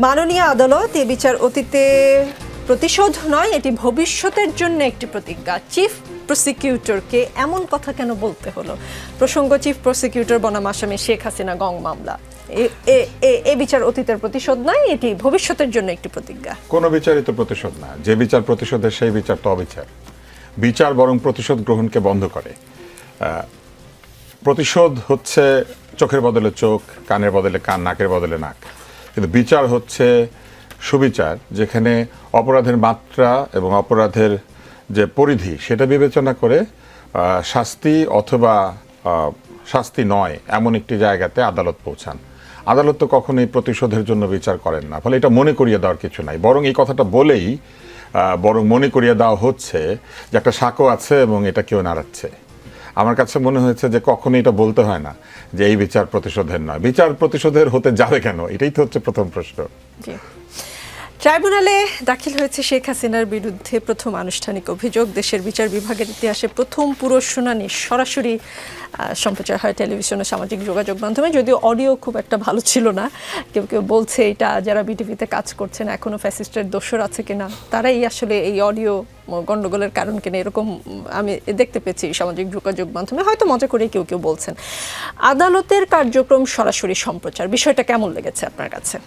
মাননীয় আদালত এ বিচার অতীতে প্রতিশোধ নয়, এটি ভবিষ্যতের জন্য একটি প্রতিজ্ঞা। চিফ প্রসিকিউটরকে এমন কথা কেন বলতে হলো? প্রসঙ্গ, চিফ প্রসিকিউটর বনাম আসামি শেখ হাসিনা, গং মামলা। এ- বিচার অতীতের প্রতিশোধ নয়, এটি ভবিষ্যতের জন্য একটি প্রতিজ্ঞা। কোনো বিচারই তো প্রতিশোধ না। যে বিচার প্রতিশোধের সেই বিচার তো অবিচার। বিচার বরং প্রতিশোধ গ্রহণকে বন্ধ করে। প্রতিশোধ হচ্ছে চোখের বদলে চোখ, কানের বদলে কান, নাকের বদলে নাক। কিন্তু বিচার হচ্ছে সুবিচার, যেখানে অপরাধের মাত্রা এবং অপরাধের যে পরিধি সেটা বিবেচনা করে শাস্তি অথবা শাস্তি নয় এমন একটি জায়গাতে আদালত পৌঁছান। আদালত তো কখনোই প্রতিশোধের জন্য বিচার করেন না, ফলে এটা মনে করিয়ে দেওয়ার কিছু নাই। বরং এই কথাটা বলেই বরং মনে করিয়ে দেওয়া হচ্ছে যে একটা সাঁকো আছে এবং এটা কেউ নাড়াচ্ছে। আমার কাছে মনে হয়েছে যে কখনো এটা বলতে হয় না যে এই বিচার প্রতিশোধের নয়। বিচার প্রতিশোধের হতে যাবে কেন? এটাই তো হচ্ছে প্রথম প্রশ্ন। ট্রাইব্যুনালে দাখিল হয়েছে শেখ হাসিনার বিরুদ্ধে প্রথম আনুষ্ঠানিক অভিযোগ। দেশের বিচার বিভাগের ইতিহাসে প্রথম পুরো শুনানি সরাসরি সম্প্রচার হয় টেলিভিশন ও সামাজিক যোগাযোগ মাধ্যমে। যদিও অডিও খুব একটা ভালো ছিল না। কেউ কেউ বলছে এটা যারা বিটিভিতে কাজ করছেন এখনও ফ্যাসিস্টের দোষর আছে কিনা, তারাই আসলে এই অডিও গণ্ডগোলের কারণ কিনা, এরকম আমি দেখতে পেয়েছি সামাজিক যোগাযোগ মাধ্যমে। হয়তো মজা করে কেউ কেউ বলছেন। আদালতের কার্যক্রম সরাসরি সম্প্রচার। বিষয়টা কেমন লেগেছে আপনার কাছে?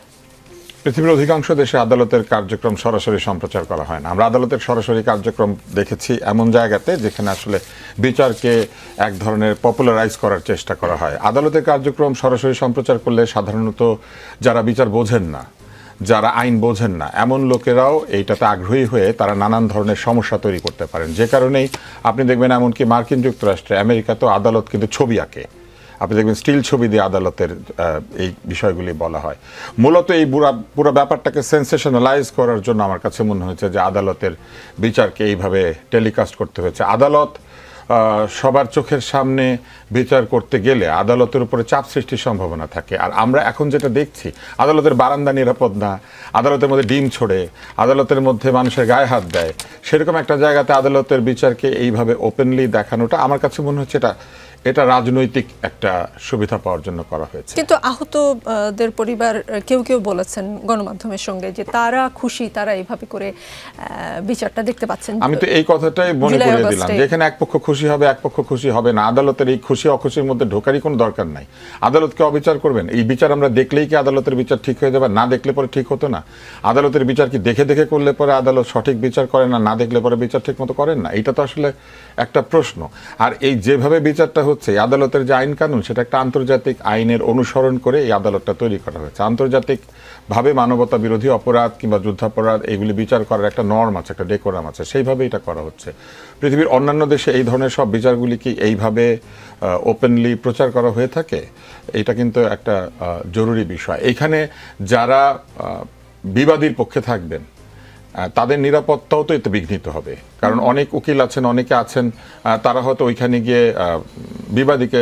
পৃথিবীর অধিকাংশ দেশে আদালতের কার্যক্রম সরাসরি সম্প্রচার করা হয় না। আমরা আদালতের সরাসরি কার্যক্রম দেখেছি এমন জায়গাতে যেখানে আসলে বিচারকে এক ধরনের পপুলারাইজ করার চেষ্টা করা হয়। আদালতের কার্যক্রম সরাসরি সম্প্রচার করলে সাধারণত যারা বিচার বোঝেন না, যারা আইন বোঝেন না, এমন লোকেরাও এইটাতে আগ্রহী হয়ে তারা নানান ধরনের সমস্যা তৈরি করতে পারেন। যে কারণেই আপনি দেখবেন এমনকি মার্কিন যুক্তরাষ্ট্রে আমেরিকাতেও আদালত কিন্তু ছবি আঁকে। আপনি দেখবেন স্টিল ছবি দিয়ে আদালতের এই বিষয়গুলি বলা হয়। মূলত এই পুরা পুরো ব্যাপারটাকে সেন্সেশনালাইজ করার জন্য আমার কাছে মনে হয়েছে যে আদালতের বিচারকে এইভাবে টেলিকাস্ট করতে হয়েছে। আদালত সবার চোখের সামনে বিচার করতে গেলে আদালতের উপরে চাপ সৃষ্টির সম্ভাবনা থাকে। আর আমরা এখন যেটা দেখছি, আদালতের বারান্দা নিরাপদ না, আদালতের মধ্যে ডিম ছোড়ে, আদালতের মধ্যে মানুষের গায়ে হাত দেয়, সেরকম একটা জায়গাতে আদালতের বিচারকে এইভাবে ওপেনলি দেখানোটা আমার কাছে মনে হচ্ছে এটা এটা রাজনৈতিক একটা সুবিধা পাওয়ার জন্য করা হয়েছে। কিন্তু আহতদের পরিবার কেউ কেউ বলেছেন গণমাধ্যমের সঙ্গে যে তারা খুশি তারা এইভাবে করে বিচারটা দেখতে পাচ্ছেন। আমি তো এই কথাটাই মনে করিয়ে দিলাম। যেখানে এক পক্ষ খুশি হবে এক পক্ষ খুশি হবে না। আদালতের এই খুশি অখুশির মধ্যে ঢোকারই কোনো দরকার নাই। আদালতকে অবিচার করবেন? এই বিচার আমরা দেখলেই কি আদালতের বিচার ঠিক হয়ে যাবে? না দেখলে পরে ঠিক হতো না? আদালতের বিচার কি দেখে দেখে করলে পরে আদালত সঠিক বিচার করে না? না দেখলে পরে বিচার ঠিক মতো করেন না? এটা তো আসলে একটা প্রশ্ন। আর এই যেভাবে বিচারটা হচ্ছে আদালতের যে আইন কানুন, সেটা একটা আন্তর্জাতিক আইনের অনুসরণ করে এই আদালতটা তৈরি করা হয়েছে। আন্তর্জাতিক ভাবে মানবতা বিরোধী অপরাধ কিংবা যুদ্ধাপরাধ, এইগুলি বিচার করার একটা নর্ম আছে, একটা ডেকোরাম আছে, সেইভাবে এটা করা হচ্ছে। পৃথিবীর অন্যান্য দেশে এই ধরনের সব বিচারগুলি কি এইভাবে ওপেনলি প্রচার করা হয়ে থাকে? এটা কিন্তু একটা জরুরি বিষয়। এখানে যারা বিবাদীর পক্ষে থাকবেন তাদের নিরাপত্তাও তো এতে বিঘ্নিত হবে। কারণ অনেক উকিল আছেন অনেকে আছেন তারা হয়তো ওইখানে গিয়ে বিবাদীকে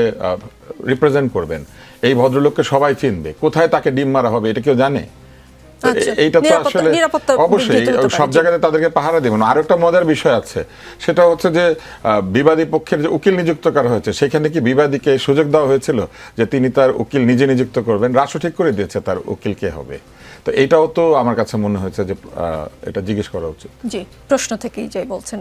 রিপ্রেজেন্ট করবেন। এই ভদ্রলোককে সবাই চিনবে। কোথায় তাকে ডিম মারা হবে এটা কেউ জানে? আচ্ছা, এইটা তো আসলে অবশ্যই সব। জায়গাতে তাদেরকে পাহারা দেবেন আর একটা মজার বিষয় আছে সেটা হচ্ছে যে বিবাদী পক্ষের যে উকিল নিযুক্ত করা হয়েছে সেখানে কি বিবাদীকে সুযোগ দেওয়া হয়েছিল যে তিনি তার উকিল নিজে নিযুক্ত করবেন? রাষ্ট্র ঠিক করে দিয়েছে তার উকিল কে হবে। তো এটাও তো আমার কাছে মনে হয়েছে যে এটা জিজ্ঞেস করা উচিত। জি, প্রশ্ন থেকেই যাই বলছেন।